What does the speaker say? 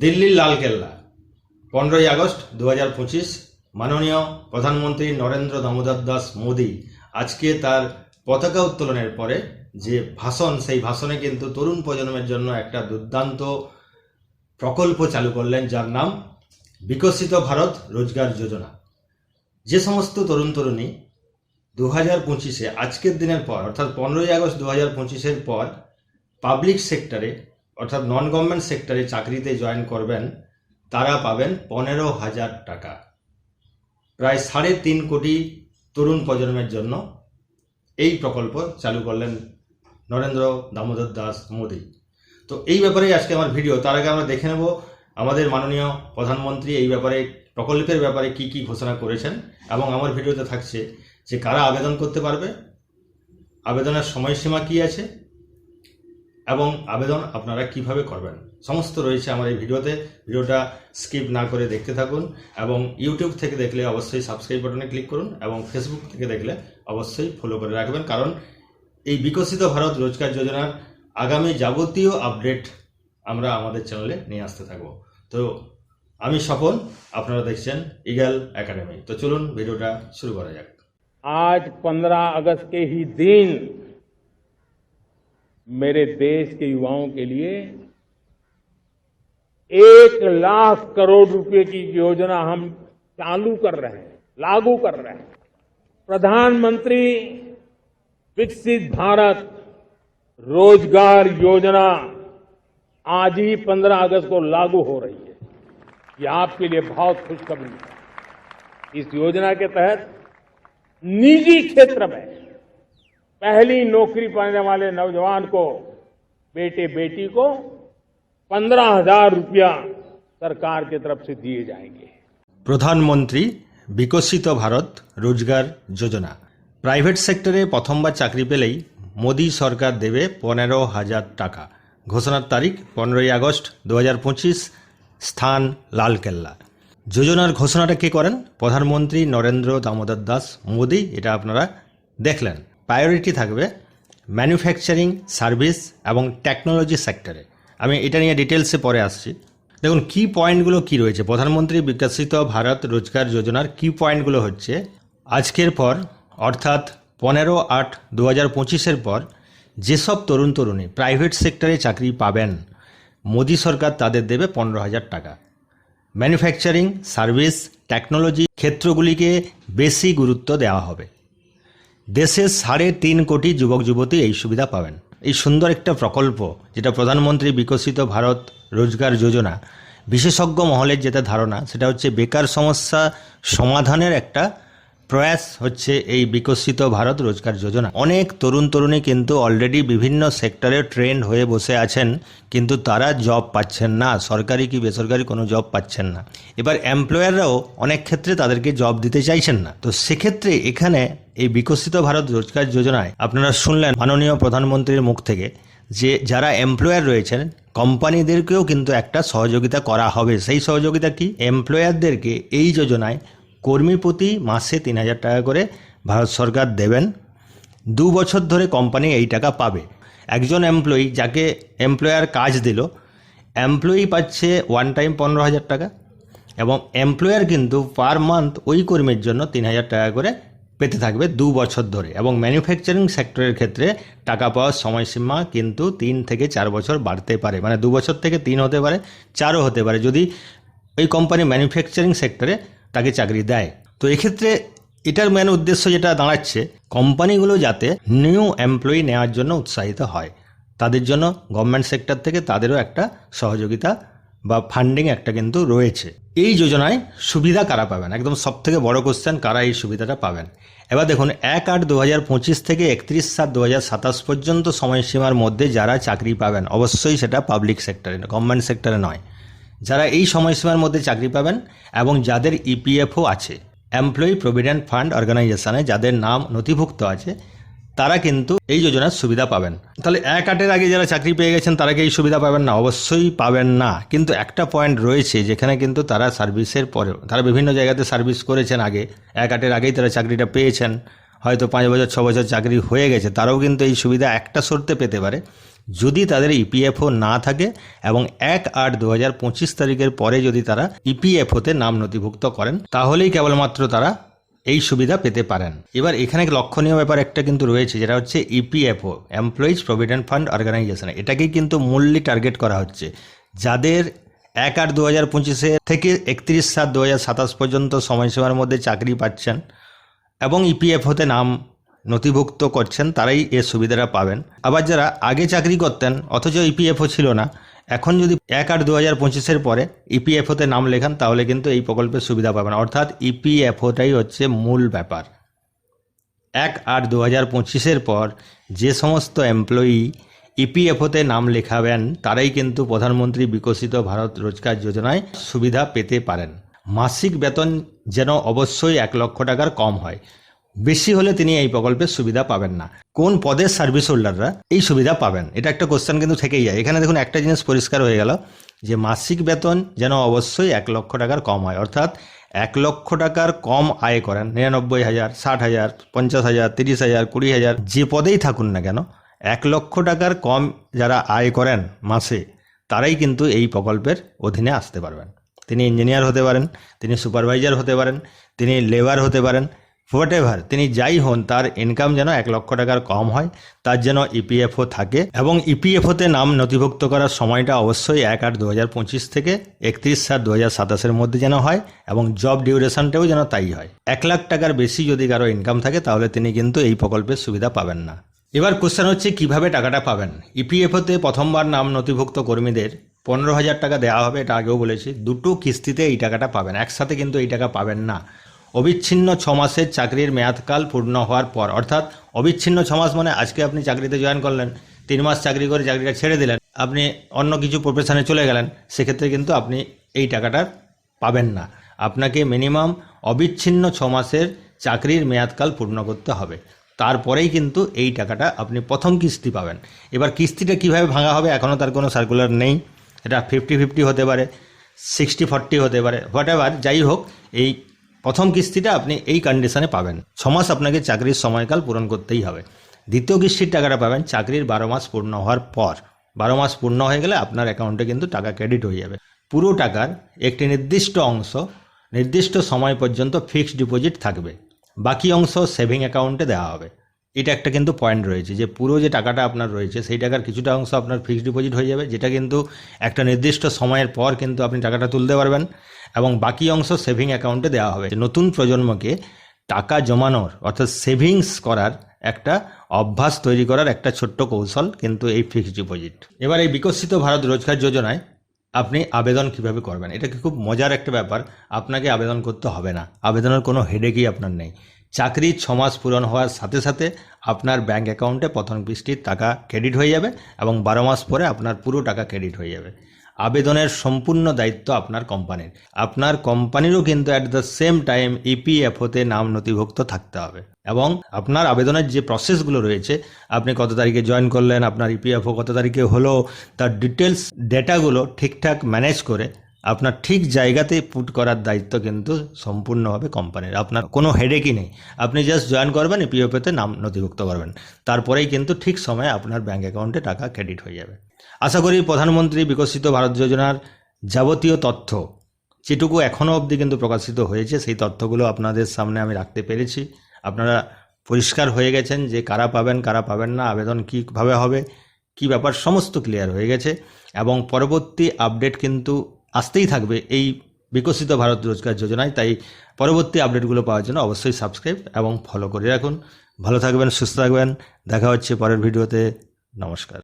দিল্লির লালকেল্লা। পনেরোই আগস্ট দু হাজার পঁচিশ, মাননীয় প্রধানমন্ত্রী নরেন্দ্র দামোদর দাস মোদী আজকে তার পতাকা উত্তোলনের পরে যে ভাষণ, সেই ভাষণে কিন্তু তরুণ প্রজন্মের জন্য একটা দুর্দান্ত প্রকল্প চালু করলেন, যার নাম বিকশিত ভারত রোজগার যোজনা। যে সমস্ত তরুণ তরুণী দু হাজার পঁচিশে, আজকের দিনের পর, অর্থাৎ পনেরোই আগস্ট দু হাজার পঁচিশের পর পাবলিক সেক্টরে অর্থাৎ নন গভর্নমেন্ট সেক্টরে চাকরিতে জয়েন করবেন, তারা পাবেন পনেরো হাজার টাকা। প্রায় সাড়ে তিন কোটি তরুণ প্রজন্মের জন্য এই প্রকল্প চালু করলেন নরেন্দ্র দামোদর দাস মোদী। তো এই ব্যাপারেই আজকে আমার ভিডিও। তার আগে আমরা দেখে নেব আমাদের মাননীয় প্রধানমন্ত্রী এই ব্যাপারে, প্রকল্পের ব্যাপারে কি কি ঘোষণা করেছেন এবং আমার ভিডিওতে থাকছে যে কারা আবেদন করতে পারবে, আবেদনের সময়সীমা কি আছে এবং আবেদন আপনারা কিভাবে করবেন সমস্ত রয়েছে আমার এই ভিডিওতে ভিডিওটা স্কিপ না করে দেখতে থাকুন এবং ইউটিউব থেকে দেখলে অবশ্যই সাবস্ক্রাইব বাটনে ক্লিক করুন এবং ফেসবুক থেকে দেখলে অবশ্যই ফলো করে রাখবেন কারণ এই বিকশিত ভারত রোজগার যোজনার আগামী যাবতীয় আপডেট আমরা আমাদের চ্যানেলে নিয়ে আসতে থাকবো তো আমি স্বপন আপনারা দেখছেন ইগল একাডেমি তো চলুন ভিডিওটা শুরু করা যাক आज 15 अगस्त के ही दिन मेरे देश के युवाओं के लिए एक लाख करोड़ रुपए की योजना हम चालू कर रहे हैं, लागू कर रहे हैं। प्रधानमंत्री विकसित भारत रोज़गार योजना आज ही 15 अगस्त को लागू हो रही है। ये आपके लिए बहुत खुशखबरी है। इस योजना के तहत निजी क्षेत्र में पहली नौकरी पाने वाले नौजवान को बेटे बेटी को पंद्रह हजार रुपया सरकार की तरफ से दिए जाएंगे প্রধানমন্ত্রী বিকশিত ভারত রোজগার যোজনা প্রাইভেট সেক্টরে প্রথমবার চাকরি পেলেই মোদী সরকার দেবে পনেরো হাজার টাকা ঘোষণার তারিখ পনেরোই আগস্ট দু হাজার পঁচিশ স্থান লালকেল্লা যোজনার ঘোষণাটা কে করেন প্রধানমন্ত্রী নরেন্দ্র দামোদর দাস মোদী এটা আপনারা দেখলেন প্রায়োরিটি থাকবে ম্যানুফ্যাকচারিং সার্ভিস এবং টেকনোলজি সেক্টরে আমি এটা নিয়ে ডিটেলসে পরে আসছি। দেখুন, কি পয়েন্টগুলো কি রয়েছে? প্রধানমন্ত্রী বিকশিত ভারত রোজগার যোজনার কি পয়েন্টগুলো হচ্ছে? আজকের পর, অর্থাৎ পনেরো আট দু হাজার পঁচিশের পর, যেসব তরুণ তরুণী প্রাইভেট সেক্টরে চাকরি পাবেন, মোদী সরকার তাদের দেবে পনেরো হাজার টাকা। ম্যানুফ্যাকচারিং সার্ভিস টেকনোলজি ক্ষেত্রগুলিকে বেশি গুরুত্ব দেওয়া হবে। দেশের সাড়ে তিন কোটি যুবক যুবতী এই সুবিধা পাবেন। এই সুন্দর একটা প্রকল্প, যেটা প্রধানমন্ত্রী বিকশিত ভারত রোজগার যোজনা, বিশেষজ্ঞ মহলের যেটা ধারণা, সেটা হচ্ছে বেকার সমস্যা সমাধানের একটা প্রয়াস হচ্ছে এই বিকশিত ভারত রোজগার যোজনা। অনেক তরুণ তরুণী কিন্তু অলরেডি বিভিন্ন সেক্টরে ট্রেন্ড হয়ে বসে আছেন, কিন্তু তারা জব পাচ্ছেন না। সরকারি কি বেসরকারি কোনো জব পাচ্ছেন না। এবার এমপ্লয়াররাও অনেক ক্ষেত্রে তাদেরকে জব দিতে চাইছেন না। তো সেক্ষেত্রে এখানে এই বিকশিত ভারত রোজগার যোজনায় আপনারা শুনলেন মাননীয় প্রধানমন্ত্রীর মুখ থেকে যে যারা এমপ্লয়ার রয়েছেন কোম্পানিদেরকেও কিন্তু একটা সহযোগিতা করা হবে। সেই সহযোগিতা কি? এমপ্লয়ারদেরকে এই যোজনায় কর্মী প্রতি মাসে তিন হাজার টাকা করে ভারত সরকার দেবেন। দু বছর ধরে কোম্পানি এই টাকা পাবে। একজন এমপ্লয়ি যাকে এমপ্লয়ার কাজ দিল এমপ্লয়ি পাচ্ছে ওয়ান টাইম পনেরো হাজার টাকা এবং এমপ্লয়ার কিন্তু পার মান্থ ওই কর্মীর জন্য তিন হাজার টাকা করে পেতে থাকবে দু বছর ধরে এবং ম্যানুফ্যাকচারিং সেক্টরের ক্ষেত্রে টাকা পাওয়ার সময়সীমা কিন্তু তিন থেকে চার বছর বাড়তে পারে। মানে দু বছর থেকে তিন হতে পারে, চারও হতে পারে। যদি ওই কোম্পানি ম্যানুফ্যাকচারিং সেক্টরে তাকে চাকরি দেয়। তো এক্ষেত্রে এটার মেন উদ্দেশ্য যেটা দাঁড়াচ্ছে, কোম্পানিগুলো যাতে নিউ এমপ্লয়ি নেওয়ার জন্য উৎসাহিত হয়। তাদের জন্য গভর্নমেন্ট সেক্টর থেকে তাদেরও একটা সহযোগিতা বা ফান্ডিং একটা কিন্তু রয়েছে। এই যোজনায় সুবিধা কারা পাবেন? একদম সব থেকে বড় কোশ্চেন কারা এই সুবিধাটা পাবেন? এবার দেখুন, এক আট দু হাজার পঁচিশ থেকে একত্রিশ সাত দু হাজার সাতাশ পর্যন্ত সময়সীমার মধ্যে যারা চাকরি পাবেন, অবশ্যই সেটা পাবলিক সেক্টরে গভর্নমেন্ট সেক্টরে নয়। যারা এই সময়সীমার মধ্যে চাকরি পাবেন এবং যাদের ইপিএফও আছে এমপ্লয়ি প্রভিডেন্ট ফান্ড অর্গানাইজেশনে যাদের নাম নথিভুক্ত আছে, তারা কিন্তু এই যোজনার সুবিধা পাবেন। তাহলে এক আটের আগে যারা চাকরি পেয়ে গেছেন, তারা কি এই সুবিধা পাবেন না? অবশ্যই পাবেন না। কিন্তু একটা পয়েন্ট রয়েছে, যেখানে কিন্তু তারা সার্ভিসের পরে, তারা বিভিন্ন জায়গাতে সার্ভিস করেছেন আগে। এক আটের আগেই তারা চাকরিটা পেয়েছেন। হয়তো পাঁচ বছর, ছ বছর চাকরি হয়ে গেছে, তারাও কিন্তু এই সুবিধা একটা শর্তে পেতে পারে। যদি তাদের ইপিএফও না থাকে এবং এক আট দু হাজার পঁচিশ তারিখের পরে যদি তারা ইপিএফওতে নাম নথিভুক্ত করেন, তাহলেই কেবলমাত্র তারা এই সুবিধা পেতে পারেন। এবার এখানে লক্ষণীয় ব্যাপার একটা কিন্তু রয়েছে, যেটা হচ্ছে E EPFO employees provident fund organisation এটাকেই কিন্তু মূল্যে টার্গেট করা হচ্ছে। যাদের এক আট দু হাজার পঁচিশে থেকে একত্রিশ সাত দু হাজার সাতাশ পর্যন্ত সময়সীমার মধ্যে চাকরি পাচ্ছেন এবং E ইপিএফওতে নাম নথিভুক্ত করছেন, তারাই এর সুবিধাটা পাবেন। আবার যারা আগে চাকরি করতেন, অথচ ইপিএফও ছিল না, এখন যদি এক আট দু হাজার পঁচিশের পরে ইপিএফওতে নাম লেখান, তাহলে কিন্তু এই প্রকল্পের সুবিধা পাবেন। অর্থাৎ E ইপিএফওটাই হচ্ছে মূল ব্যাপার। এক আট দু হাজার পঁচিশের পর যে সমস্ত এমপ্লয়ি ইপিএফওতে নাম লেখাবেন, তারাই কিন্তু প্রধানমন্ত্রী বিকশিত ভারত রোজগার যোজনায় সুবিধা পেতে পারেন। মাসিক বেতন যেন অবশ্যই এক লক্ষ টাকার কম হয়। বেশি হলে তিনি এই প্রকল্পের সুবিধা পাবেন না। কোন পদের সার্ভিস হোল্ডাররা এই সুবিধা পাবেন? এটা একটা কোশ্চেন কিন্তু থেকেই যায়। এখানে দেখুন একটা জিনিস পরিষ্কার হয়ে গেল যে মাসিক বেতন যেন অবশ্যই এক লক্ষ টাকার কম হয়। অর্থাৎ এক লক্ষ টাকার কম আয় করেন, নিরানব্বই হাজার, ষাট হাজার, পঞ্চাশ হাজার, তিরিশ হাজার, কুড়ি হাজার, যে পদেই থাকুন না কেন, এক লক্ষ টাকার কম যারা আয় করেন মাসে, তারাই কিন্তু এই প্রকল্পের অধীনে আসতে পারবেন। তিনি ইঞ্জিনিয়ার হতে পারেন, তিনি সুপারভাইজার হতে পারেন, তিনি লেবার হতে পারেন হোয়াট এভার তিনি যাই হন, তার ইনকাম যেন এক লক্ষ টাকার কম হয়, তার যেন ইপিএফও থাকে এবং ইপিএফওতে নাম নথিভুক্ত করার সময়টা অবশ্যই এক আট দু হাজার পঁচিশ থেকে একত্রিশ সাত দু হাজার সাতাশের মধ্যে যেন হয় এবং জব ডিউরেশনটাও যেন তাই হয়। এক লাখ টাকার বেশি যদি কারও ইনকাম থাকে, তাহলে তিনি কিন্তু এই প্রকল্পের সুবিধা পাবেন না। এবার কোশ্চেন হচ্ছে, কীভাবে টাকাটা পাবেন? ইপিএফওতে প্রথমবার নাম নথিভুক্ত কর্মীদের পনেরো হাজার টাকা দেওয়া হবে, এটা আগেও বলেছি, দুটো কিস্তিতে এই টাকাটা পাবেন, একসাথে কিন্তু এই টাকা পাবেন না। অবিচ্ছিন্ন ছ মাসের চাকরির মেয়াদকাল পূর্ণ হওয়ার পর, অর্থাৎ অবিচ্ছিন্ন ছ মাস মানে আজকে আপনি চাকরিতে জয়েন করলেন, তিন মাস চাকরি করে চাকরিটা ছেড়ে দিলেন, আপনি অন্য কিছু প্রফেশনে চলে গেলেন, সেক্ষেত্রে কিন্তু আপনি এই টাকাটা পাবেন না। আপনাকে মিনিমাম অবিচ্ছিন্ন ছ মাসের চাকরির মেয়াদকাল পূর্ণ করতে হবে। তারপরেই কিন্তু এই টাকাটা আপনি প্রথম কিস্তি পাবেন। এবার কিস্তিটা কীভাবে ভাঙা হবে এখনও তার কোনো সার্কুলার নেই। এটা ফিফটি ফিফটি হতে পারে সিক্সটি ফর্টি হতে পারে হোয়াট এভার যাই হোক, এই প্রথম কিস্তিটা আপনি এই কন্ডিশনে পাবেন। ছ মাস আপনাকে চাকরির সময়কাল পূরণ করতেই হবে। দ্বিতীয় কিস্তির টাকাটা পাবেন, চাকরির বারো মাস পূর্ণ হওয়ার পর। বারো মাস পূর্ণ হয়ে গেলে আপনার অ্যাকাউন্টে কিন্তু টাকা ক্রেডিট হয়ে যাবে। পুরো টাকার একটি নির্দিষ্ট অংশ, নির্দিষ্ট সময় পর্যন্ত ফিক্সড ডিপোজিট থাকবে। বাকি অংশ সেভিং অ্যাকাউন্টে দেওয়া হবে। এটা একটা কিন্তু পয়েন্ট রয়েছে যে পুরো যে টাকাটা আপনার রয়েছে, সেই টাকার কিছুটা অংশ আপনার ফিক্সড ডিপোজিট হয়ে যাবে, যেটা কিন্তু একটা নির্দিষ্ট সময়ের পর কিন্তু আপনি টাকাটা তুলতে পারবেন এবং বাকি অংশ সেভিং অ্যাকাউন্টে দেওয়া হবে। নতুন প্রজন্মকে টাকা জমানোর অর্থাৎ সেভিংস করার একটা অভ্যাস তৈরি করার একটা ছোট্ট কৌশল কিন্তু এই ফিক্সড ডিপোজিট এবার এই বিকশিত ভারত রোজগার যোজনায় আপনি আবেদন কীভাবে করবেন? এটা কি খুব মজার একটা ব্যাপার? আপনাকে আবেদন করতে হবে না। আবেদনের কোনো হেডেকই আপনার নেই। চাকরি ছ মাস পূরণ হওয়ার সাথে সাথে আপনার ব্যাঙ্ক অ্যাকাউন্টে প্রথম কিস্তির টাকা ক্রেডিট হয়ে যাবে এবং বারো মাস পরে আপনার পুরো টাকা ক্রেডিট হয়ে যাবে। আবেদনের সম্পূর্ণ দায়িত্ব আপনার কোম্পানির আপনার কোম্পানিরও কিন্তু অ্যাট দ্য সেম টাইম ইপিএফওতে নাম নথিভুক্ত থাকতে হবে এবং আপনার আবেদনের যে প্রসেসগুলো রয়েছে, আপনি কত তারিখে জয়েন করলেন, আপনার ইপিএফও কত তারিখে হলো, তার ডিটেলস ডেটাগুলো ঠিকঠাক ম্যানেজ করে আপনার ঠিক জায়গাতেই পুট করার দায়িত্ব কিন্তু সম্পূর্ণভাবে কোম্পানির আপনার কোনো হেডেকই নেই। আপনি জাস্ট জয়েন করবেন ইপিএফওতে নাম নথিভুক্ত করবেন। তারপরেই কিন্তু ঠিক সময়ে আপনার ব্যাঙ্ক অ্যাকাউন্টে টাকা ক্রেডিট হয়ে যাবে। আশা করি প্রধানমন্ত্রী বিকশিত ভারত যোজনার যাবতীয় তথ্য, যেটুকু এখনও অবধি কিন্তু প্রকাশিত হয়েছে, সেই তথ্যগুলো আপনাদের সামনে আমি রাখতে পেরেছি। আপনারা পরিষ্কার হয়ে গেছেন যে কারা পাবেন কারা পাবেন না, আবেদন কীভাবে হবে, কি ব্যাপার, সমস্ত ক্লিয়ার হয়ে গেছে। এবং পরবর্তী আপডেট কিন্তু আসতেই থাকবে এই বিকশিত ভারত রোজগার যোজনায়। তাই পরবর্তী আপডেটগুলো পাওয়ার জন্য অবশ্যই সাবস্ক্রাইব এবং ফলো করে রাখুন। ভালো থাকবেন, সুস্থ থাকবেন। দেখা হচ্ছে পরের ভিডিওতে। নমস্কার।